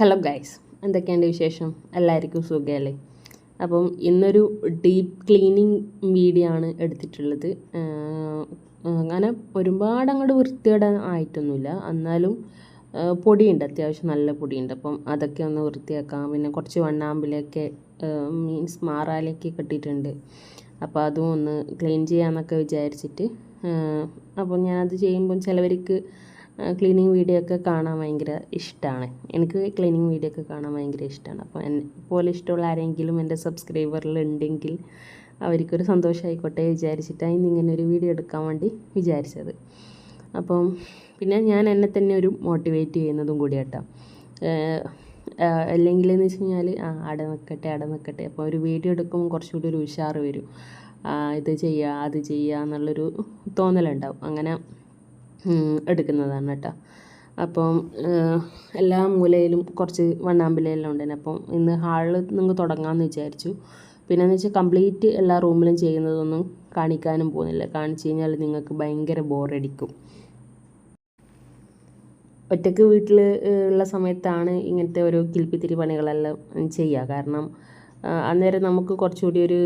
Hello guys എന്തൊക്കെയുണ്ട് വിശേഷം? എല്ലാവർക്കും സുഖമല്ലേ അപ്പം ഇന്നൊരു ഡീപ്പ് ക്ലീനിങ് വീഡിയോ ആണ് എടുത്തിട്ടുള്ളത്. അങ്ങനെ ഒരുപാട് അങ്ങോട്ട് വൃത്തിയുടെ ആയിട്ടൊന്നുമില്ല. എന്നാലും പൊടിയുണ്ട്. അത്യാവശ്യം നല്ല പൊടിയുണ്ട്. അപ്പം അതൊക്കെ ഒന്ന് വൃത്തിയാക്കാം. പിന്നെ കുറച്ച് വണ്ണാമ്പിലൊക്കെ മീൻസ് മാറാലേക്ക് കെട്ടിയിട്ടുണ്ട്. അപ്പോൾ അതും ഒന്ന് ക്ലീൻ ചെയ്യാമെന്നൊക്കെ വിചാരിച്ചിട്ട് അപ്പം ഞാനത് ചെയ്യുമ്പം ചിലവർക്ക് ക്ലീനിങ് വീഡിയോ ഒക്കെ കാണാൻ ഭയങ്കര ഇഷ്ടമാണ് എനിക്ക് ക്ലീനിങ് വീഡിയോ ഒക്കെ കാണാൻ ഭയങ്കര ഇഷ്ടമാണ് അപ്പോൾ എന്നെ പോലെ ഇഷ്ടമുള്ള ആരെങ്കിലും എന്റെ സബ്സ്ക്രൈബറിൽ ഉണ്ടെങ്കിൽ അവർക്കൊരു സന്തോഷമായിക്കോട്ടെ വിചാരിച്ചിട്ടാണ് ഇന്ന് ഇങ്ങനെ ഒരു വീഡിയോ എടുക്കാൻ വേണ്ടി വിചാരിച്ചത്. അപ്പം പിന്നെ ഞാൻ എന്നെ തന്നെ ഒരു മോട്ടിവേറ്റ് ചെയ്യുന്നതും കൂടി കേട്ടോ അല്ലെങ്കിൽ എന്ന് വെച്ച് കഴിഞ്ഞാൽ ആ അവിടെ നിൽക്കട്ടെ അവിടെ നിൽക്കട്ടെ അപ്പോൾ ഒരു വീഡിയോ എടുക്കുമ്പോൾ കുറച്ചുകൂടി ഒരു ഉഷാറ് വരും. ഇത് ചെയ്യുക അത് ചെയ്യുക എന്നുള്ളൊരു തോന്നലുണ്ടാവും. അങ്ങനെ എടുക്കുന്നതാണ് കേട്ടോ. അപ്പം എല്ലാ മൂലയിലും കുറച്ച് വണ്ണാമ്പിലെല്ലാം ഉണ്ടായിരുന്നു അപ്പം ഇന്ന് ഹാളിൽ നിങ്ങൾക്ക് തുടങ്ങാമെന്ന് വിചാരിച്ചു. പിന്നെ എന്ന് വെച്ചാൽ കംപ്ലീറ്റ് എല്ലാ റൂമിലും ചെയ്യുന്നതൊന്നും കാണിക്കാനും പോകുന്നില്ല. കാണിച്ചു കഴിഞ്ഞാൽ നിങ്ങൾക്ക് ഭയങ്കര ബോറടിക്കും. ഒറ്റയ്ക്ക് വീട്ടിൽ ഉള്ള സമയത്താണ് ഇങ്ങനത്തെ ഓരോ കിൽപ്പിത്തിരി പണികളെല്ലാം ചെയ്യുക കാരണം അന്നേരം നമുക്ക് കുറച്ചുകൂടി ഒരു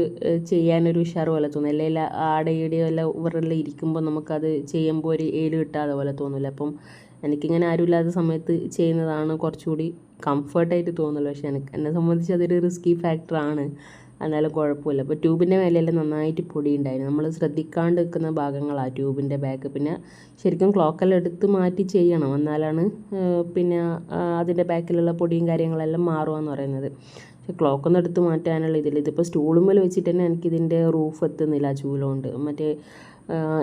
ചെയ്യാനൊരു ഉഷാർ പോലെ തോന്നും. അല്ലെങ്കിൽ ആടെ ഈടെയോ അല്ല ഇവരെല്ലാം ഇരിക്കുമ്പോൾ നമുക്കത് ചെയ്യുമ്പോൾ ഒരു ഏൽ കിട്ടാതെ പോലെ തോന്നില്ല. അപ്പം എനിക്കിങ്ങനെ ആരുമില്ലാത്ത സമയത്ത് ചെയ്യുന്നതാണ് കുറച്ചുകൂടി കംഫർട്ടായിട്ട് തോന്നുള്ളൂ പക്ഷേ എനിക്ക് എന്നെ സംബന്ധിച്ച് അതൊരു റിസ്കി ഫാക്ടറാണ് എന്നാലും കുഴപ്പമില്ല. അപ്പോൾ ട്യൂബിന്റെ മേലെല്ലാം നന്നായിട്ട് പൊടി ഉണ്ടായിരുന്നു നമ്മൾ ശ്രദ്ധിക്കാണ്ട് നിൽക്കുന്ന ഭാഗങ്ങളാണ് ട്യൂബിന്റെ ബാക്ക് പിന്നെ ശരിക്കും ക്ലോക്കെല്ലാം എടുത്ത് മാറ്റി ചെയ്യണം. എന്നാലാണ് പിന്നെ അതിന്റെ ബാക്കിലുള്ള പൊടിയും കാര്യങ്ങളെല്ലാം മാറുകയെന്ന് പറയുന്നത്. പക്ഷെ ക്ലോക്കൊന്നും എടുത്ത് മാറ്റാനുള്ള ഇതില്ല. ഇതിപ്പോൾ സ്റ്റൂളുമ്മൽ വെച്ചിട്ട് തന്നെ എനിക്കിതിന്റെ റൂഫ് എത്തുന്നില്ല ചൂലുകൊണ്ട് മറ്റേ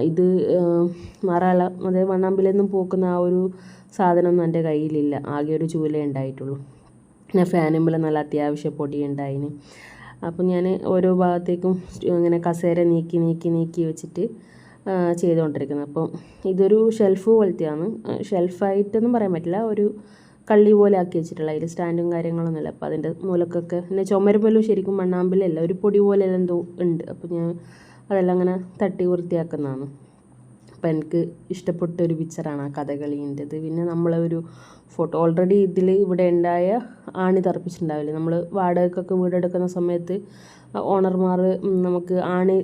ഇത് മറാല അതേ വണ്ണാമ്പിലൊന്നും പോക്കുന്ന ആ ഒരു സാധനമൊന്നും എന്റെ കയ്യിലില്ല. ആകെ ഒരു ചൂലേ ഉണ്ടായിട്ടുള്ളൂ. പിന്നെ ഫാനുമ്പിൽ നല്ല അത്യാവശ്യ പൊടി ഉണ്ടായിന്. അപ്പം ഞാൻ ഓരോ ഭാഗത്തേക്കും ഇങ്ങനെ കസേര നീക്കി നീക്കി നീക്കി വെച്ചിട്ട് ചെയ്തുകൊണ്ടിരിക്കുന്നത് അപ്പം ഇതൊരു ഷെൽഫ് പോലത്തെയാണ്. ഷെൽഫായിട്ടൊന്നും പറയാൻ പറ്റില്ല. ഒരു കള്ളി പോലെ ആക്കി വെച്ചിട്ടുള്ള അതിൽ സ്റ്റാൻഡും കാര്യങ്ങളൊന്നുമില്ല അപ്പോൾ അതിന്റെ മൂലക്കൊക്കെ പിന്നെ ചുമരുമ്പോലും ശരിക്കും മണ്ണാമ്പിലല്ല ഒരു പൊടി പോലെ എന്തോ ഉണ്ട്. അപ്പോൾ ഞാൻ അതെല്ലാം അങ്ങനെ തട്ടി വൃത്തിയാക്കുന്നതാണ്. അപ്പോൾ എനിക്ക് ഇഷ്ടപ്പെട്ട ഒരു പിക്ചറാണ് ആ കഥകളീന്റെത്. പിന്നെ നമ്മളെ ഒരു ഫോട്ടോ ഓൾറെഡി ഇതിൽ ഇവിടെ ഉണ്ടായ ആണി തറപ്പിച്ചിട്ടുണ്ടാവില്ലേ? നമ്മൾ വാടകയ്ക്കൊക്കെ വീടെടുക്കുന്ന സമയത്ത് ഓണർമാർ നമുക്ക് ആണി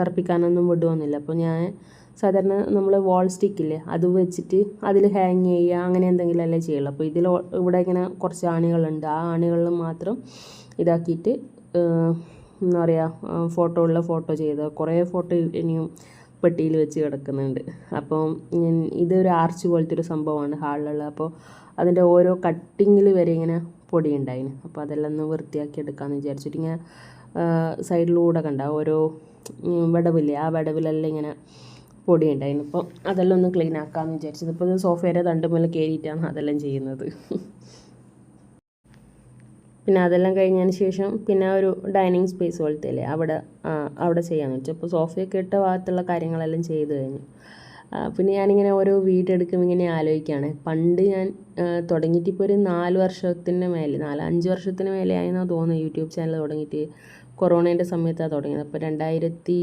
തറപ്പിക്കാനൊന്നും വിടുവന്നില്ല അപ്പോൾ ഞാൻ സാധാരണ നമ്മൾ വാൾ സ്റ്റിക്കില്ലേ അത് വെച്ചിട്ട് അതിൽ ഹാങ് ചെയ്യുക അങ്ങനെ എന്തെങ്കിലും അല്ലേ ചെയ്യുള്ളൂ അപ്പോൾ ഇതിൽ ഇവിടെ ഇങ്ങനെ കുറച്ച് ആണികളുണ്ട്. ആ ആണികളിൽ മാത്രം ഇതാക്കിയിട്ട് എന്താ പറയുക ഫോട്ടോ ഉള്ള ഫോട്ടോ ചെയ്ത് കുറേ ഫോട്ടോ ഇനിയും പെട്ടിയിൽ വെച്ച് കിടക്കുന്നുണ്ട്. അപ്പം ഇതൊരു ആർച്ച് പോലത്തെ ഒരു സംഭവമാണ് ഹാളിലുള്ള അപ്പോൾ അതിന്റെ ഓരോ കട്ടിങ്ങിൽ വരെ ഇങ്ങനെ പൊടി ഉണ്ടായിന്. അപ്പോൾ അതെല്ലാം ഒന്ന് വൃത്തിയാക്കി എടുക്കാമെന്ന് വിചാരിച്ചിട്ട് ഇങ്ങനെ സൈഡിലൂടെ കണ്ട ഓരോ വിടവില്ലേ ആ വിടവിലെല്ലാം ഇങ്ങനെ പൊടി ഉണ്ടായിരുന്നു അപ്പോൾ അതെല്ലാം ഒന്ന് ക്ലീൻ ആക്കാമെന്ന് വിചാരിച്ചത്. ഇപ്പോൾ സോഫയുടെ തണ്ടുമേലെ കയറിയിട്ടാണ് അതെല്ലാം ചെയ്യുന്നത്. പിന്നെ അതെല്ലാം കഴിഞ്ഞതിന് ശേഷം പിന്നെ ഒരു ഡൈനിങ് സ്പേസ് പോലത്തെ അല്ലേ അവിടെ അവിടെ ചെയ്യാമെന്ന് വെച്ചു. അപ്പോൾ സോഫയൊക്കെ ഇട്ട ഭാഗത്തുള്ള കാര്യങ്ങളെല്ലാം ചെയ്ത് കഴിഞ്ഞു. പിന്നെ ഞാനിങ്ങനെ ഓരോ വീട് എടുക്കുമ്പോൾ ഇങ്ങനെ ആലോചിക്കുകയാണ്. പണ്ട് ഞാൻ തുടങ്ങിയിട്ട് ഇപ്പോൾ ഒരു നാല് വർഷത്തിന് മേലെ നാല് അഞ്ച് വർഷത്തിന് മേലെ ആയെന്നാണ് തോന്നുന്നത് യൂട്യൂബ് ചാനൽ തുടങ്ങിയിട്ട്. കൊറോണേന്റെ സമയത്താണ് തുടങ്ങിയത്. അപ്പോൾ രണ്ടായിരത്തി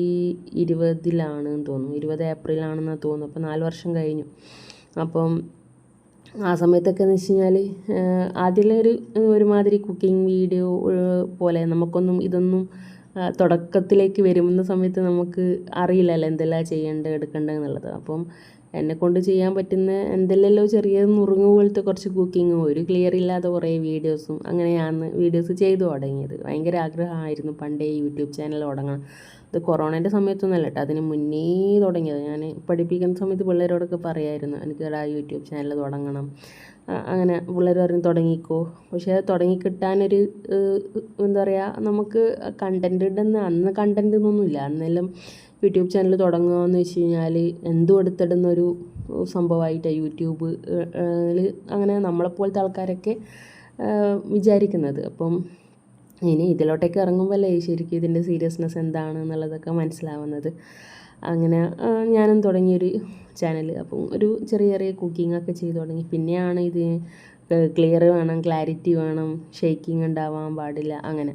ഇരുപതിലാണെന്ന് തോന്നുന്നു. ഇരുപത് ഏപ്രിലാണെന്ന് തോന്നുന്നു. അപ്പോൾ നാല് വർഷം കഴിഞ്ഞു. അപ്പം ആ സമയത്തൊക്കെ എന്ന് വെച്ച് കഴിഞ്ഞാൽ അതിലൊരു ഒരുമാതിരി കുക്കിംഗ് വീഡിയോ പോലെ നമുക്കൊന്നും ഇതൊന്നും തുടക്കത്തിലേക്ക് വരുന്ന സമയത്ത് നമുക്ക് അറിയില്ലല്ലോ എന്തെല്ലാം ചെയ്യേണ്ടത് എടുക്കേണ്ടത് എന്നുള്ളത്. അപ്പം എന്നെ കൊണ്ട് ചെയ്യാൻ പറ്റുന്ന എന്തെല്ലോ ചെറിയ നുറുങ്ങ് പോലത്തെ കുറച്ച് കുക്കിങ്ങും ഒരു ക്ലിയർ ഇല്ലാതെ കുറേ വീഡിയോസും അങ്ങനെയാണ് വീഡിയോസ് ചെയ്തു തുടങ്ങിയത്. ഭയങ്കര ആഗ്രഹമായിരുന്നു പണ്ടേ യൂട്യൂബ് ചാനൽ തുടങ്ങണം. ഇത് കൊറോണേന്റെ സമയത്തൊന്നുമല്ല കേട്ടോ അതിന് മുന്നേ തുടങ്ങിയത്. ഞാൻ പഠിപ്പിക്കുന്ന സമയത്ത് പിള്ളേരോടൊക്കെ പറയായിരുന്നു എനിക്ക് യൂട്യൂബ് ചാനൽ തുടങ്ങണം. അങ്ങനെ പിള്ളേർ പറഞ്ഞ് തുടങ്ങിക്കോ. പക്ഷേ തുടങ്ങി കിട്ടാനൊരു ഏഹ്, എന്താ പറയുക നമുക്ക് കണ്ടന്റ് ഇടുന്ന അന്ന് കണ്ടന്റ് ഒന്നുമില്ല അന്നെല്ലാം യൂട്യൂബ് ചാനൽ തുടങ്ങുകയെന്ന് വെച്ച് കഴിഞ്ഞാൽ എന്തും എടുത്തിടുന്നൊരു സംഭവമായിട്ടാണ് യൂട്യൂബ് അങ്ങനെ നമ്മളെപ്പോലത്തെ ആൾക്കാരൊക്കെ വിചാരിക്കുന്നത്. അപ്പം ഇനി ഇതിലോട്ടേക്ക് ഇറങ്ങുമ്പോഴല്ലേ ശരിക്കും ഇതിന്റെ സീരിയസ്നെസ് എന്താണ് എന്നുള്ളതൊക്കെ മനസ്സിലാവുന്നത്. അങ്ങനെ ഞാനും തുടങ്ങിയൊരു ചാനൽ അപ്പം ഒരു ചെറിയ ചെറിയ കുക്കിംഗ് ഒക്കെ ചെയ്തു തുടങ്ങി. പിന്നെയാണ് ഇത് ക്ലിയർ വേണം ക്ലാരിറ്റി വേണം ഷേക്കിംഗ് ഉണ്ടാവാൻ പാടില്ല അങ്ങനെ.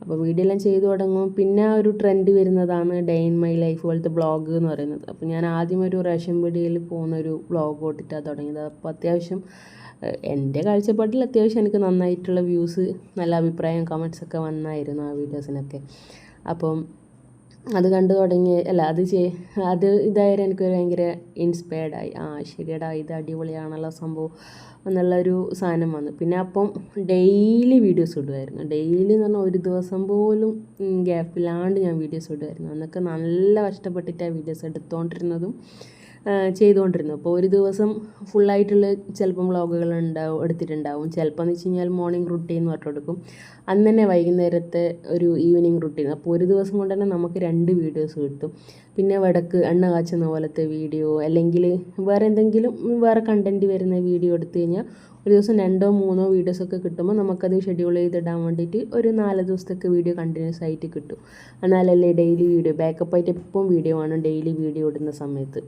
അപ്പോൾ വീഡിയോ എല്ലാം ചെയ്തു തുടങ്ങും. പിന്നെ ഒരു ട്രെൻഡ് വരുന്നതാണ് ഡേ ഇൻ മൈ ലൈഫ് പോലത്തെ ബ്ലോഗ് എന്ന് പറയുന്നത്. അപ്പോൾ ഞാൻ ആദ്യം ഒരു റേഷൻ പീടികയിൽ പോകുന്ന ഒരു ബ്ലോഗ് ഓട്ടിട്ടാണ് തുടങ്ങിയത്. അപ്പോൾ അത്യാവശ്യം എന്റെ കാഴ്ചപ്പാട്ടിൽ അത്യാവശ്യം എനിക്ക് നന്നായിട്ടുള്ള വ്യൂസ് നല്ല അഭിപ്രായം ഒക്കെ വന്നായിരുന്നു ആ വീഡിയോസിനൊക്കെ അപ്പം അത് കണ്ടു തുടങ്ങി അല്ല അത് ചെയ് അത് ഇതായാലും എനിക്ക് ഭയങ്കര ഇൻസ്പയർഡായി ആ ശരിയടാ ഇത് അടിപൊളിയാണല്ലോ സംഭവം എന്നുള്ളൊരു സാധനം വന്നു. പിന്നെ അപ്പം ഡെയിലി വീഡിയോസ് ഇടുമായിരുന്നു ഡെയിലി എന്ന് പറഞ്ഞാൽ ഒരു ദിവസം പോലും ഗ്യാപ്പില്ലാണ്ട് ഞാൻ വീഡിയോസ് ഇടുമായിരുന്നു അന്നൊക്കെ നല്ല കഷ്ടപ്പെട്ടിട്ടാണ് വീഡിയോസ് എടുത്തുകൊണ്ടിരുന്നതും ചെയ്തുകൊണ്ടിരുന്നു. അപ്പോൾ ഒരു ദിവസം ഫുള്ളായിട്ടുള്ള ചിലപ്പം വ്ളോഗുകൾ ഉണ്ടാവും എടുത്തിട്ടുണ്ടാവും. ചിലപ്പോൾ എന്ന് വെച്ച് കഴിഞ്ഞാൽ മോർണിംഗ് റുട്ടീൻ എന്ന് പറഞ്ഞു കൊടുക്കും അന്ന് തന്നെ വൈകുന്നേരത്തെ ഒരു ഈവനിങ് റുട്ടീൻ അപ്പോൾ ഒരു ദിവസം കൊണ്ട് തന്നെ നമുക്ക് രണ്ട് വീഡിയോസ് കിട്ടും. പിന്നെ വടക്ക് എണ്ണ കാച്ചുന്ന പോലത്തെ വീഡിയോ അല്ലെങ്കിൽ വേറെ എന്തെങ്കിലും വേറെ കണ്ടന്റ് വരുന്ന വീഡിയോ എടുത്തു കഴിഞ്ഞാൽ ഒരു ദിവസം രണ്ടോ മൂന്നോ വീഡിയോസൊക്കെ കിട്ടുമ്പോൾ നമുക്കത് ഷെഡ്യൂൾ ചെയ്തിടാൻ വേണ്ടിയിട്ട് ഒരു നാല് ദിവസത്തേക്ക് വീഡിയോ കണ്ടിന്യൂസ് ആയിട്ട് കിട്ടും. എന്നാലല്ലേ ഡെയിലി വീഡിയോ ബാക്കപ്പ് ആയിട്ട് എപ്പം വീഡിയോ ആണ് ഡെയിലി വീഡിയോ ഇടുന്ന സമയത്ത്.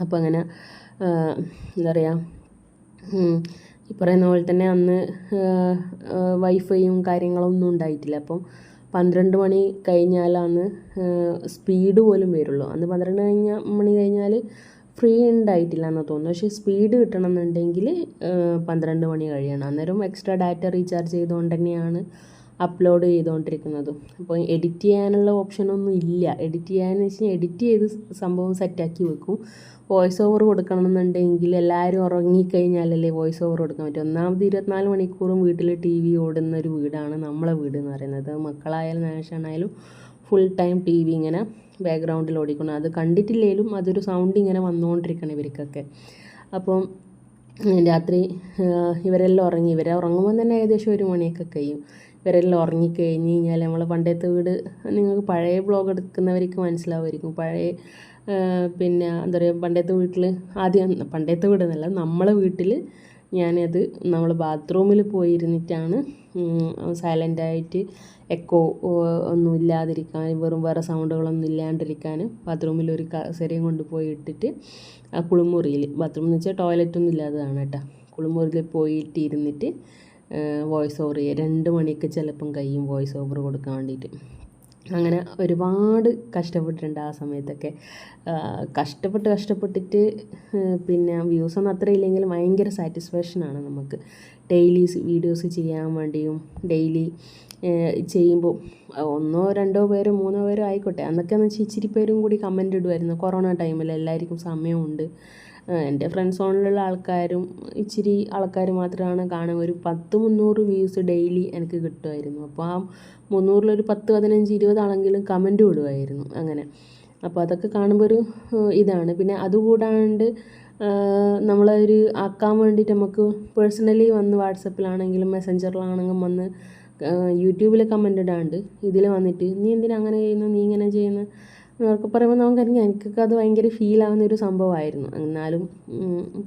അപ്പോൾ അങ്ങനെ എന്താ പറയുക ഈ പറയുന്ന പോലെ തന്നെ അന്ന് വൈഫൈയും കാര്യങ്ങളൊന്നും ഉണ്ടായിട്ടില്ല. അപ്പം പന്ത്രണ്ട് മണി കഴിഞ്ഞാലാണ് സ്പീഡ് പോലും വരുള്ളൂ. അന്ന് പന്ത്രണ്ട് കഴിഞ്ഞ മണി കഴിഞ്ഞാൽ ഫ്രീ ഉണ്ടായിട്ടില്ല എന്ന് തോന്നുന്നു. പക്ഷേ സ്പീഡ് കിട്ടണം എന്നുണ്ടെങ്കിൽ പന്ത്രണ്ട് മണി കഴിയണം. അന്നേരം എക്സ്ട്രാ ഡാറ്റ റീചാർജ് ചെയ്തുകൊണ്ട് തന്നെയാണ് അപ്ലോഡ് ചെയ്തുകൊണ്ടിരിക്കുന്നതും അപ്പോൾ എഡിറ്റ് ചെയ്യാനുള്ള ഓപ്ഷനൊന്നും ഇല്ല. എഡിറ്റ് ചെയ്യാന്ന് വെച്ച് കഴിഞ്ഞാൽ എഡിറ്റ് ചെയ്ത് സംഭവം സെറ്റാക്കി വെക്കും. വോയിസ് ഓവർ കൊടുക്കണമെന്നുണ്ടെങ്കിൽ എല്ലാവരും ഉറങ്ങിക്കഴിഞ്ഞാലല്ലേ വോയിസ് ഓവർ കൊടുക്കാൻ പറ്റും. ഒന്നാമത് ഇരുപത്തിനാല് മണിക്കൂറും വീട്ടിൽ ടി വി ഓടുന്ന ഒരു വീടാണ് നമ്മളെ വീട് എന്ന് പറയുന്നത്. മക്കളായാലും നാഷാണായാലും ഫുൾ ടൈം ടി വി ഇങ്ങനെ ബാക്ക്ഗ്രൗണ്ടിൽ ഓടിക്കണം അത് കണ്ടിട്ടില്ലെങ്കിലും അതൊരു സൗണ്ട് ഇങ്ങനെ വന്നുകൊണ്ടിരിക്കണം ഇവർക്കൊക്കെ. അപ്പം രാത്രി ഇവരെല്ലാം ഉറങ്ങി. ഇവരെ ഉറങ്ങുമ്പോൾ തന്നെ ഏകദേശം ഒരു മണിയൊക്കെ കഴിയും. ഇവരെല്ലാം ഉറങ്ങിക്കഴിഞ്ഞ് കഴിഞ്ഞാൽ നമ്മൾ പണ്ടത്തെ വീട് നിങ്ങൾക്ക് പഴയ ബ്ലോഗ് എടുക്കുന്നവർക്ക് മനസ്സിലാവുമായിരിക്കും. പഴയ പിന്നെ എന്താ പറയുക പണ്ടത്തെ വീട്ടിൽ ആദ്യം പണ്ടത്തെ വീടെന്നല്ല നമ്മളെ വീട്ടിൽ ഞാനത് നമ്മൾ ബാത്റൂമിൽ പോയിരുന്നിട്ടാണ് സൈലന്റായിട്ട് എക്കോ ഒന്നും ഇല്ലാതിരിക്കാൻ വെറും വേറെ സൗണ്ടുകളൊന്നും ഇല്ലാണ്ടിരിക്കാൻ ബാത്റൂമിൽ ഒരു കസേരയും കൊണ്ട് പോയി ഇട്ടിട്ട് ആ കുളിമുറിയിൽ ബാത്റൂം എന്ന് വെച്ചാൽ ടോയ്ലറ്റൊന്നും ഇല്ലാത്തതാണ് കേട്ടോ. കുളിമുറിയിൽ പോയിട്ട് ഇരുന്നിട്ട് വോയിസ് ഓവർ ചെയ്യുക രണ്ട് മണിയൊക്കെ ചിലപ്പം കഴിയും വോയിസ് ഓവർ കൊടുക്കാൻ വേണ്ടിയിട്ട് അങ്ങനെ ഒരുപാട് കഷ്ടപ്പെട്ടിട്ടുണ്ട് ആ സമയത്തൊക്കെ. കഷ്ടപ്പെട്ട് കഷ്ടപ്പെട്ടിട്ട് പിന്നെ വ്യൂസ് ഒന്നും അത്ര ഇല്ലെങ്കിലും ഭയങ്കര സാറ്റിസ്ഫാക്ഷനാണ് നമുക്ക്. ഡെയിലി വീഡിയോസ് ചെയ്യാൻ വേണ്ടിയും ഡെയിലി ചെയ്യുമ്പോൾ ഒന്നോ രണ്ടോ പേരോ മൂന്നോ പേരോ ആയിക്കോട്ടെ. അന്നൊക്കെ എന്ന് വെച്ചാൽ ഇച്ചിരി പേരും കൂടി കമന്റ് ഇടുമായിരുന്നു കൊറോണ ടൈമിൽ എല്ലാവർക്കും സമയമുണ്ട്. എന്റെ ഫ്രണ്ട് സോണിലുള്ള ആൾക്കാരും ഇച്ചിരി ആൾക്കാർ മാത്രമാണ് കാണുക. ഒരു പത്ത് മുന്നൂറ് വ്യൂസ് ഡെയിലി എനിക്ക് കിട്ടുമായിരുന്നു. അപ്പോൾ ആ മുന്നൂറിലൊരു പത്ത് പതിനഞ്ച് ഇരുപത് ആളെങ്കിലും കമന്റ് വിടുമായിരുന്നു അങ്ങനെ. അപ്പോൾ അതൊക്കെ കാണുമ്പോൾ ഒരു ഇതാണ്. പിന്നെ അതുകൂടാണ്ട് നമ്മളൊരു ആക്കാൻ വേണ്ടിയിട്ട് നമുക്ക് പേഴ്സണലി വന്ന് വാട്സപ്പിലാണെങ്കിലും മെസ്സഞ്ചറിലാണെങ്കിലും വന്ന് യൂട്യൂബിൽ കമന്റ് ഇടാണ്ട് ഇതിൽ വന്നിട്ട് നീ എന്തിനാ അങ്ങനെ ചെയ്യുന്നു നീ ഇങ്ങനെ ചെയ്യുന്നു എന്നൊക്കെ പറയുമ്പോൾ നമുക്കറിയാം എനിക്കൊക്കെ അത് ഭയങ്കര ഫീൽ ആവുന്ന ഒരു സംഭവമായിരുന്നു. എന്നാലും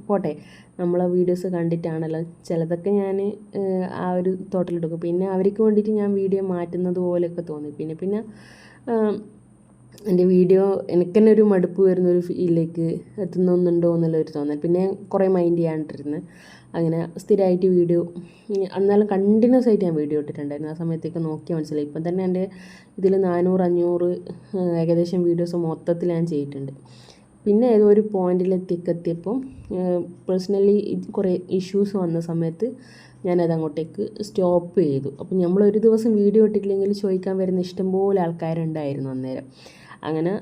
പോട്ടെ. നമ്മളെ വീഡിയോസ് കണ്ടിട്ടാണല്ലോ ചിലതൊക്കെ ഞാൻ ആ ഒരു തോട്ടിലെടുക്കും പിന്നെ അവർക്ക് വേണ്ടിയിട്ട് ഞാൻ വീഡിയോ മാറ്റുന്നത് പോലെയൊക്കെ തോന്നി. പിന്നെ പിന്നെ എന്റെ വീഡിയോ എനിക്ക് തന്നെ ഒരു മടുപ്പ് വരുന്ന ഒരു ഫീലിലേക്ക് എത്തുന്നുണ്ടോ എന്നുള്ളൊരു തോന്നൽ. പിന്നെ കുറേ മൈൻഡ് ചെയ്യാണ്ടിരുന്ന്. അങ്ങനെ സ്ഥിരമായിട്ട് വീഡിയോ എന്നാലും കണ്ടിന്യൂസ് ആയിട്ട് ഞാൻ വീഡിയോ ഇട്ടിട്ടുണ്ടായിരുന്നു. ആ സമയത്തേക്ക് നോക്കിയാൽ മനസ്സിലായി. ഇപ്പം തന്നെ എന്റെ ഇതിൽ നാനൂറ് അഞ്ഞൂറ് ഏകദേശം വീഡിയോസ് മൊത്തത്തിൽ ഞാൻ ചെയ്തിട്ടുണ്ട്. പിന്നെ ഏതോ ഒരു പോയിന്റിലെത്തിക്കെത്തിയപ്പം പേഴ്സണലി കുറേ ഇഷ്യൂസ് വന്ന സമയത്ത് ഞാനത് അങ്ങോട്ടേക്ക് സ്റ്റോപ്പ് ചെയ്തു. അപ്പോൾ നമ്മൾ ഒരു ദിവസം വീഡിയോ ഇട്ടിട്ടില്ലെങ്കിൽ ചോദിക്കാൻ വരുന്ന ഇഷ്ടംപോലെ ആൾക്കാരുണ്ടായിരുന്നു അന്നേരം. അങ്ങനെ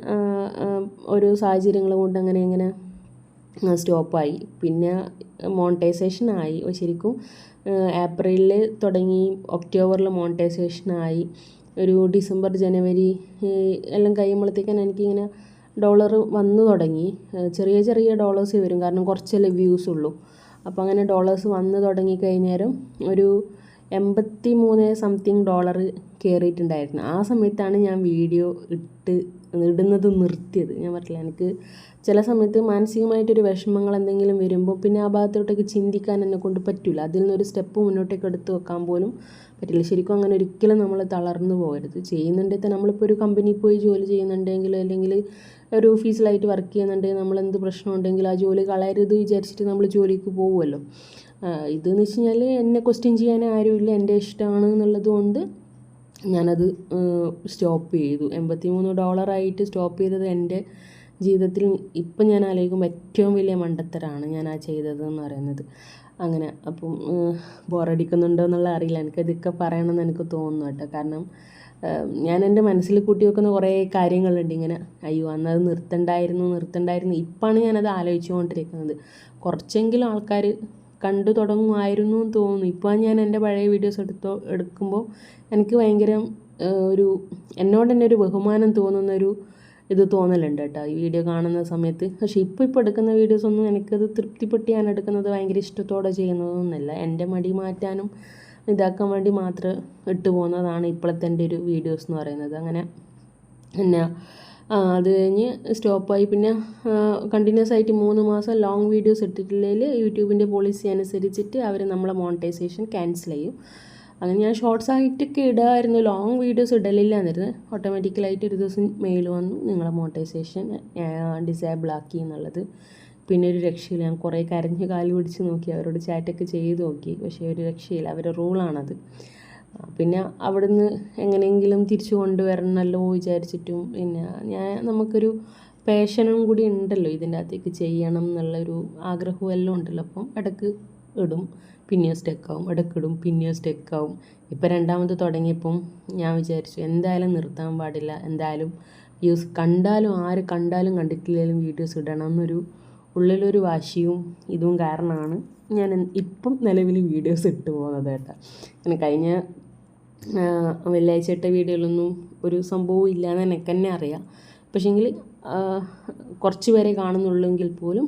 ഓരോ സാഹചര്യങ്ങൾ കൊണ്ട് അങ്ങനെ ഇങ്ങനെ സ്റ്റോപ്പായി. പിന്നെ മോണിറ്റൈസേഷൻ മോണിറ്റൈസേഷനായി ശരിക്കും ഏപ്രിലിൽ തുടങ്ങി ഒക്ടോബറിൽ മോണിറ്റൈസേഷൻ ആയി. ഒരു ഡിസംബർ ജനുവരി എല്ലാം കഴിയുമ്പോഴത്തേക്കാണ് എനിക്കിങ്ങനെ ഡോളർ വന്നു തുടങ്ങി. ചെറിയ ചെറിയ ഡോളേഴ്സ് വരും. കാരണം കുറച്ചല്ലേ വ്യൂസ് ഉള്ളൂ. അപ്പോൾ അങ്ങനെ ഡോളേഴ്സ് വന്നു തുടങ്ങി കഴിഞ്ഞേരം ഒരു എൺപത്തി മൂന്ന് സംതിങ് ഡോളർ കയറിയിട്ടുണ്ടായിരുന്നു ആ സമയത്താണ് ഞാൻ വീഡിയോ ഇട്ട് ഇടുന്നത് നിർത്തിയത്. ഞാൻ പറഞ്ഞില്ല എനിക്ക് ചില സമയത്ത് മാനസികമായിട്ടൊരു വിഷമങ്ങൾ എന്തെങ്കിലും വരുമ്പോൾ പിന്നെ ആ ഭാഗത്തോട്ടൊക്കെ ചിന്തിക്കാൻ എന്നെ കൊണ്ട് പറ്റില്ല അതിൽ നിന്നൊരു സ്റ്റെപ്പ് മുന്നോട്ടേക്ക് എടുത്ത് വെക്കാൻ പോലും പറ്റില്ല. ശരിക്കും അങ്ങനെ ഒരിക്കലും നമ്മൾ തളർന്നു പോകരുത്. ചെയ്യുന്നുണ്ടെങ്കിൽ നമ്മളിപ്പോൾ ഒരു കമ്പനിയിൽ പോയി ജോലി ചെയ്യുന്നുണ്ടെങ്കിൽ അല്ലെങ്കിൽ ഒരു ഓഫീസിലായിട്ട് വർക്ക് ചെയ്യുന്നുണ്ടെങ്കിൽ നമ്മൾ എന്ത് പ്രശ്നം ഉണ്ടെങ്കിൽ ആ ജോലി കളയരുത് വിചാരിച്ചിട്ട് നമ്മൾ ജോലിക്ക് പോകുമല്ലോ ഇതെന്ന് വെച്ച് കഴിഞ്ഞാൽ എന്നെ ക്വസ്റ്റ്യൻ ചെയ്യാൻ ആരുമില്ല. എന്റെ ഇഷ്ടമാണ് എന്നുള്ളത് കൊണ്ട് ഞാനത് സ്റ്റോപ്പ് ചെയ്തു. എൺപത്തി മൂന്ന് ഡോളറായിട്ട് സ്റ്റോപ്പ് ചെയ്തത് എന്റെ ജീവിതത്തിൽ ഇപ്പം ഞാൻ ആലോചിക്കുമ്പോൾ ഏറ്റവും വലിയ മണ്ടത്തരാണ് ഞാൻ ആ ചെയ്തതെന്ന് പറയുന്നത്. അങ്ങനെ അപ്പം ബോറടിക്കുന്നുണ്ടോ എന്നുള്ള അറിയില്ല. എനിക്ക് ഇതൊക്കെ പറയണമെന്ന് എനിക്ക് തോന്നുന്നു കേട്ടോ. കാരണം ഞാൻ എന്റെ മനസ്സിൽ കൂട്ടി വെക്കുന്ന കുറേ കാര്യങ്ങളുണ്ട്. ഇങ്ങനെ അയ്യോ അന്നത് നിർത്തണ്ടായിരുന്നു നിർത്തണ്ടായിരുന്നു. ഇപ്പോഴാണ് ഞാനത് ആലോചിച്ചുകൊണ്ടിരിക്കുന്നത്. കുറച്ചെങ്കിലും ആൾക്കാർ കണ്ടു തുടങ്ങുമായിരുന്നു എന്ന് തോന്നുന്നു. ഇപ്പോൾ ഞാൻ എന്റെ പഴയ വീഡിയോസ് എടുത്തോ എടുക്കുമ്പോൾ എനിക്ക് ഭയങ്കര ഒരു എന്നോട് തന്നെ ഒരു ബഹുമാനം തോന്നുന്നൊരു ഇത് തോന്നലുണ്ട് കേട്ടോ ഈ വീഡിയോ കാണുന്ന സമയത്ത്. പക്ഷേ ഇപ്പോൾ ഇപ്പോൾ എടുക്കുന്ന വീഡിയോസ് ഒന്നും എനിക്കത് തൃപ്തിപ്പെട്ട് ഞാൻ എടുക്കുന്നത് ഭയങ്കര ഇഷ്ടത്തോടെ ചെയ്യുന്നതൊന്നുമല്ല. എന്റെ മടി മാറ്റാനും ഇതാക്കാൻ വേണ്ടി മാത്രം ഇട്ട് പോകുന്നതാണ് ഇപ്പോഴത്തെ എന്റെ ഒരു വീഡിയോസ് എന്ന് പറയുന്നത്. അങ്ങനെ പിന്നെ ആ, അത് കഴിഞ്ഞ് സ്റ്റോപ്പായി. പിന്നെ കണ്ടിന്യൂസ് ആയിട്ട് മൂന്ന് മാസം ലോങ് വീഡിയോസ് ഇട്ടിട്ടില്ലെങ്കിൽ യൂട്യൂബിന്റെ പോളിസി അനുസരിച്ചിട്ട് അവർ നമ്മളെ മോണിറ്റൈസേഷൻ ക്യാൻസൽ ചെയ്യും. അങ്ങനെ ഞാൻ ഷോർട്സ് ആയിട്ടൊക്കെ ഇടായിരുന്നു. Long videos ഇടലില്ല എന്നിരുന്നു. ഓട്ടോമാറ്റിക്കലായിട്ട് ഒരു ദിവസം മെയിൽ വന്നു. നിങ്ങളെ മോണിറ്റൈസേഷൻ ഡിസേബിൾ ആക്കി എന്നുള്ളത്. പിന്നെ ഒരു രക്ഷയില്ല. ഞാൻ കുറേ കരഞ്ഞ് കാൽ പിടിച്ച് നോക്കി. അവരോട് ചാറ്റൊക്കെ ചെയ്ത് നോക്കി. പക്ഷേ ഒരു രക്ഷയില്ല. അവരുടെ റൂളാണത് പിന്നെ അവിടുന്ന് എങ്ങനെയെങ്കിലും തിരിച്ചു കൊണ്ടുവരണമല്ലോ വിചാരിച്ചിട്ടും പിന്നെ ഞാൻ നമുക്കൊരു പാഷനും കൂടി ഉണ്ടല്ലോ ഇതിന്റെ അകത്തേക്ക് ചെയ്യണം എന്നുള്ളൊരു ആഗ്രഹവും എല്ലാം ഉണ്ടല്ലോ. അപ്പം ഇടയ്ക്ക് ഇടും പിന്നെയും സ്റ്റെക്കാവും ഇടയ്ക്കിടും പിന്നെയും സ്റ്റെക്കാവും ഇപ്പം രണ്ടാമത് തുടങ്ങിയപ്പം ഞാൻ വിചാരിച്ചു എന്തായാലും നിർത്താൻ പാടില്ല. എന്തായാലും യൂസ് കണ്ടാലും ആര് കണ്ടാലും കണ്ടിട്ടില്ലെങ്കിലും വീഡിയോസ് ഇടണം എന്നൊരു ഉള്ളിലൊരു വാശിയും ഇതും കാരണമാണ് ഞാൻ ഇപ്പം നിലവിൽ വീഡിയോസ് ഇട്ടു പോകുന്നത് കേട്ടോ. അങ്ങനെ കഴിഞ്ഞ വെള്ളിയാഴ്ച ഇട്ട വീഡിയോയിലൊന്നും ഒരു സംഭവം ഇല്ല എന്ന് എനിക്ക് തന്നെ അറിയാം പക്ഷേങ്കിൽ കുറച്ച് പേരെ കാണുന്നുള്ളെങ്കിൽ പോലും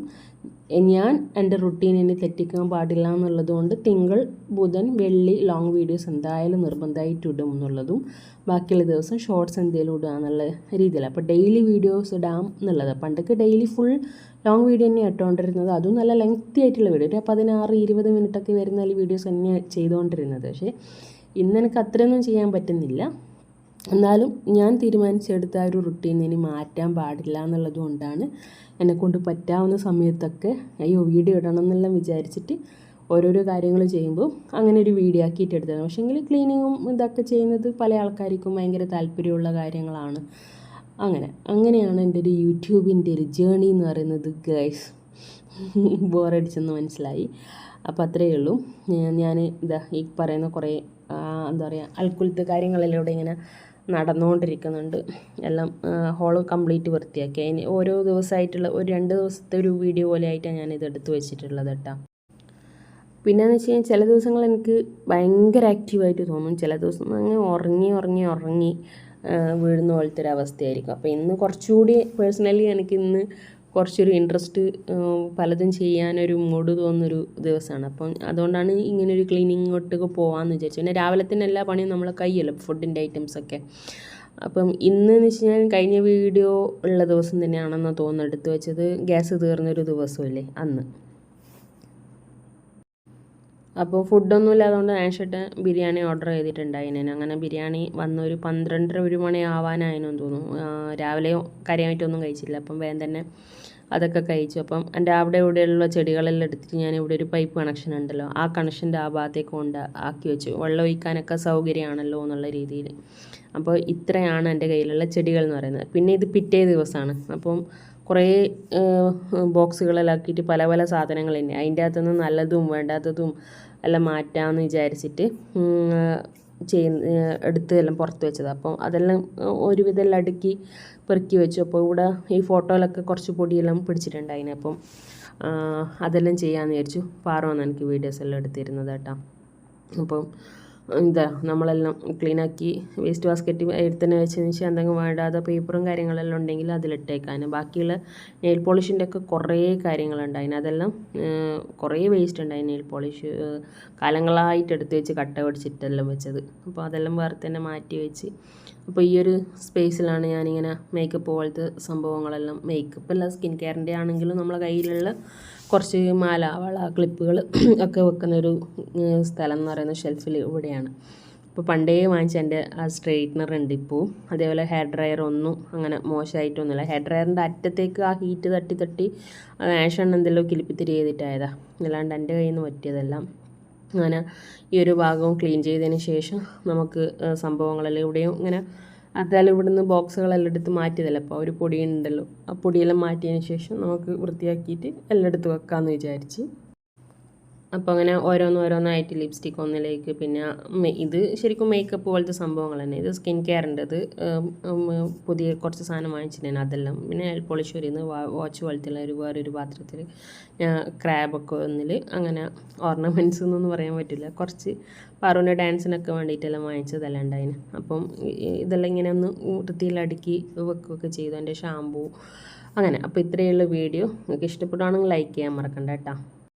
ഞാൻ എന്റെ റുട്ടീനിനെ തെറ്റിക്കാൻ പാടില്ല എന്നുള്ളതുകൊണ്ട് തിങ്കൾ ബുധൻ വെള്ളി ലോങ് വീഡിയോസ് എന്തായാലും നിർബന്ധമായിട്ട് ഇടും എന്നുള്ളതും ബാക്കിയുള്ള ദിവസം ഷോർട്സ് എന്തെങ്കിലും ഇടുക എന്നുള്ള രീതിയിൽ അപ്പോൾ ഡെയിലി വീഡിയോസ് ഇടാം എന്നുള്ളത്. പണ്ടൊക്കെ ഡെയിലി ഫുൾ ലോങ് വീഡിയോ തന്നെ ഇട്ടുകൊണ്ടിരുന്നത് അതും നല്ല ലെങ്ത്തി ആയിട്ടുള്ള വീഡിയോ ഒരു പതിനാറ് ഇരുപത് മിനിറ്റൊക്കെ വരുന്ന വീഡിയോസ് തന്നെ ചെയ്തുകൊണ്ടിരുന്നത് പക്ഷേ ഇന്ന് എനിക്ക് അത്രയൊന്നും ചെയ്യാൻ പറ്റുന്നില്ല. എന്നാലും ഞാൻ തീരുമാനിച്ചെടുത്ത ഒരു റുട്ടീൻ ഇനി മാറ്റാൻ പാടില്ല എന്നുള്ളത് കൊണ്ടാണ് എന്നെക്കൊണ്ട് പറ്റാവുന്ന സമയത്തൊക്കെ അയ്യോ വീഡിയോ ഇടണം എന്നെല്ലാം വിചാരിച്ചിട്ട് ഓരോരോ കാര്യങ്ങൾ ചെയ്യുമ്പോൾ അങ്ങനെ ഒരു വീഡിയോ ആക്കിയിട്ട് എടുത്തത് പക്ഷേങ്കിൽ ക്ലീനിങ്ങും ഇതൊക്കെ ചെയ്യുന്നത് പല ആൾക്കാർക്കും ഭയങ്കര താല്പര്യമുള്ള കാര്യങ്ങളാണ്. അങ്ങനെ അങ്ങനെയാണ് എന്റെ ഒരു യൂട്യൂബിന്റെ ഒരു ജേണി എന്ന് പറയുന്നത് ഗേൾസ് ബോറടിച്ചെന്ന് മനസ്സിലായി. അപ്പോൾ അത്രയേ ഉള്ളൂ. ഞാൻ ഇതാ ഈ പറയുന്ന കുറേ എന്താ പറയുക അൽക്കുലത്ത് കാര്യങ്ങളിലൂടെ ഇങ്ങനെ നടന്നുകൊണ്ടിരിക്കുന്നുണ്ട് എല്ലാം ഹോൾ കംപ്ലീറ്റ് വൃത്തിയാക്കി. അതിന് ഓരോ ദിവസമായിട്ടുള്ള ഒരു രണ്ട് ദിവസത്തെ ഒരു വീഡിയോ പോലെ ആയിട്ടാണ് ഞാനിത് എടുത്തു വെച്ചിട്ടുള്ളത് കേട്ടോ പിന്നെയെന്ന് വെച്ച് കഴിഞ്ഞാൽ ചില ദിവസങ്ങൾ എനിക്ക് ഭയങ്കര ആക്റ്റീവായിട്ട് തോന്നും. ചില ദിവസം അങ്ങനെ ഉറങ്ങി ഉറങ്ങി ഉറങ്ങി വീഴുന്ന പോലത്തെ ഒരു അവസ്ഥയായിരിക്കും. അപ്പോൾ ഇന്ന് കുറച്ചുകൂടി പേഴ്സണലി എനിക്ക് ഇന്ന് കുറച്ചൊരു ഇൻട്രസ്റ്റ് പലതും ചെയ്യാനൊരു മൂഡ് തോന്നുന്നൊരു ദിവസമാണ് അപ്പം അതുകൊണ്ടാണ് ഇങ്ങനൊരു ക്ലീനിങ്ങോട്ടൊക്കെ പോകാമെന്ന് വിചാരിച്ചു പിന്നെ രാവിലെ തന്നെ എല്ലാ പണിയും നമ്മളെ കയ്യല്ലോ ഫുഡിന്റെ ഐറ്റംസൊക്കെ അപ്പം ഇന്ന് എന്ന് വെച്ച് കഴിഞ്ഞാൽ കഴിഞ്ഞ വീഡിയോ ഉള്ള ദിവസം തന്നെയാണെന്ന് തോന്നുന്നു എടുത്തു വെച്ചത് ഗ്യാസ് തീർന്നൊരു ദിവസമല്ലേ അന്ന്. അപ്പോൾ ഫുഡൊന്നും ഇല്ലാത്തതുകൊണ്ട് ആൻഷട്ട് ബിരിയാണി ഓർഡർ ചെയ്തിട്ടുണ്ടായിന് അങ്ങനെ ബിരിയാണി വന്ന ഒരു പന്ത്രണ്ടര ഒരു മണി ആവാനായെന്ന് തോന്നുന്നു. രാവിലെ കാര്യമായിട്ടൊന്നും കഴിച്ചില്ല. അപ്പം വേഗം തന്നെ അതൊക്കെ കഴിച്ചു. അപ്പം എന്റെ അവിടെ ഇവിടെയുള്ള ചെടികളെല്ലാം എടുത്തിട്ട് ഞാൻ ഇവിടെ ഒരു പൈപ്പ് കണക്ഷൻ ഉണ്ടല്ലോ. ആ കണക്ഷന്റെ ആ ഭാഗത്തേക്ക് കൊണ്ട് ആക്കി വെച്ചു. വെള്ളം ഒഴിക്കാനൊക്കെ സൗകര്യമാണല്ലോ എന്നുള്ള രീതിയിൽ. അപ്പോൾ ഇത്രയാണ് എന്റെ കയ്യിലുള്ള ചെടികൾ എന്ന് പറയുന്നത്. പിന്നെ ഇത് പിറ്റേ ദിവസമാണ്. അപ്പം കുറേ ബോക്സുകളെല്ലാം പല പല സാധനങ്ങൾ തന്നെ. അതിന്റെ അകത്തുനിന്ന് നല്ലതും വേണ്ടാത്തതും എല്ലാം മാറ്റാമെന്ന് വിചാരിച്ചിട്ട് ചെയ്യുന്ന എടുത്ത് എല്ലാം പുറത്ത് വെച്ചത് അപ്പം അതെല്ലാം ഒരുവിധം അടുക്കി പെറുക്കി വെച്ചു. അപ്പോൾ ഇവിടെ ഈ ഫോട്ടോയിലൊക്കെ കുറച്ച് പൊടിയെല്ലാം പിടിച്ചിട്ടുണ്ടായിന്. അപ്പം അതെല്ലാം ചെയ്യാമെന്ന് വിചാരിച്ചു. പാറോന്ന് എനിക്ക് വീഡിയോസ് എല്ലാം എടുത്തിരുന്നത് കേട്ടോ. അപ്പം എന്താ നമ്മളെല്ലാം ക്ലീനാക്കി വേസ്റ്റ് ബാസ്ക്കറ്റ് എടുത്ത് തന്നെ വെച്ചതിന് ശേഷം എന്തെങ്കിലും വേണ്ടാതെ പേപ്പറും കാര്യങ്ങളെല്ലാം ഉണ്ടെങ്കിൽ അതിലിട്ടേക്കാൻ ബാക്കിയുള്ള നെയിൽ പോളിഷിന്റെ ഒക്കെ കുറേ കാര്യങ്ങളുണ്ട് അതിനതെല്ലാം ഏഹ്, കുറേ വേസ്റ്റ് ഉണ്ട് നെയിൽ പോളിഷ് കാലങ്ങളായിട്ട് എടുത്ത് വെച്ച് കട്ട പിടിച്ചിട്ടെല്ലാം വെച്ചത്. അപ്പോൾ അതെല്ലാം വേറെ തന്നെ മാറ്റി വെച്ച്. അപ്പോൾ ഈ ഒരു സ്പേസിലാണ് ഞാനിങ്ങനെ മേക്കപ്പ് പോലത്തെ സംഭവങ്ങളെല്ലാം മേക്കപ്പ് അല്ല സ്കിൻ കെയറിന്റെ ആണെങ്കിലും നമ്മളെ കയ്യിലുള്ള കുറച്ച് മാല വള ക്ലിപ്പുകൾ ഒക്കെ വെക്കുന്ന ഒരു ഏഹ്, സ്ഥലം എന്ന് പറയുന്ന ഷെൽഫിൽ ഇവിടെയാണ്. ഇപ്പോൾ പണ്ടേ വാങ്ങിച്ച എന്റെ ആ സ്ട്രെയിറ്റ്നർ ഉണ്ട് ഇപ്പോൾ അതേപോലെ ഹെയർ ഡ്രയർ ഒന്നും അങ്ങനെ മോശമായിട്ടൊന്നുമില്ല ഹെയർ ഡ്രയറിന്റെ അറ്റത്തേക്ക് ആ ഹീറ്റ് തട്ടി തട്ടി ആഷൻ എന്തെല്ലോ കിളിപ്പിത്തിരി ചെയ്തിട്ടായതാ. അല്ലാണ്ട് എന്റെ കയ്യിൽ നിന്ന് പറ്റിയതെല്ലാം അങ്ങനെ ഈ ഒരു ഭാഗവും ക്ലീൻ ചെയ്തതിന് ശേഷം നമുക്ക് സംഭവങ്ങളെല്ലാം ഇവിടെയും ഇങ്ങനെ അതായാലും ഇവിടുന്ന് ബോക്സുകളെല്ലാം എടുത്ത് മാറ്റിയതല്ലേ? അപ്പോൾ ഒരു പൊടിയുണ്ടല്ലോ. ആ പൊടിയെല്ലാം മാറ്റിയതിന് ശേഷം നമുക്ക് വൃത്തിയാക്കിയിട്ട് എല്ലാം എടുത്ത് വെക്കാമെന്ന് വിചാരിച്ച്. അപ്പോൾ അങ്ങനെ ഓരോന്നോരോന്നായിട്ട് ലിപ്സ്റ്റിക് ഒന്നിലേക്ക് പിന്നെ ഇത് ശരിക്കും മേക്കപ്പ് പോലത്തെ സംഭവങ്ങൾ തന്നെ. ഇത് സ്കിൻ കെയറിന്റെ ഇത് ഉം, ഉം, പുതിയ കുറച്ച് സാധനം വാങ്ങിച്ചിട്ടുണ്ടായിരുന്നു. അതെല്ലാം. പിന്നെ നെയിൽ പോളിഷ് വരുന്ന വാച്ച് പോലത്തെ ഒരു വേറൊരു പാത്രത്തിൽ ഞാൻ ക്രാബൊക്കെ ഒന്നിൽ അങ്ങനെ ഓർണമെന്റ്സ് എന്നൊന്നും പറയാൻ പറ്റില്ല. കുറച്ച് പാറുവിന്റെ ഡാൻസിനൊക്കെ വേണ്ടിയിട്ടെല്ലാം വാങ്ങിച്ചതെല്ലാം ഉണ്ടായിന്. അപ്പം ഇതെല്ലാം ഇങ്ങനെ ഒന്ന് വൃത്തിയിൽ അടുക്കി വെക്കുകയൊക്കെ ചെയ്തു. എന്റെ ഷാമ്പൂ അങ്ങനെ. അപ്പോൾ ഇത്രയുള്ള വീഡിയോ നിങ്ങൾക്ക് ഇഷ്ടപ്പെടുകയാണെങ്കിൽ ലൈക്ക് ചെയ്യാൻ മറക്കണ്ട കേട്ടോ.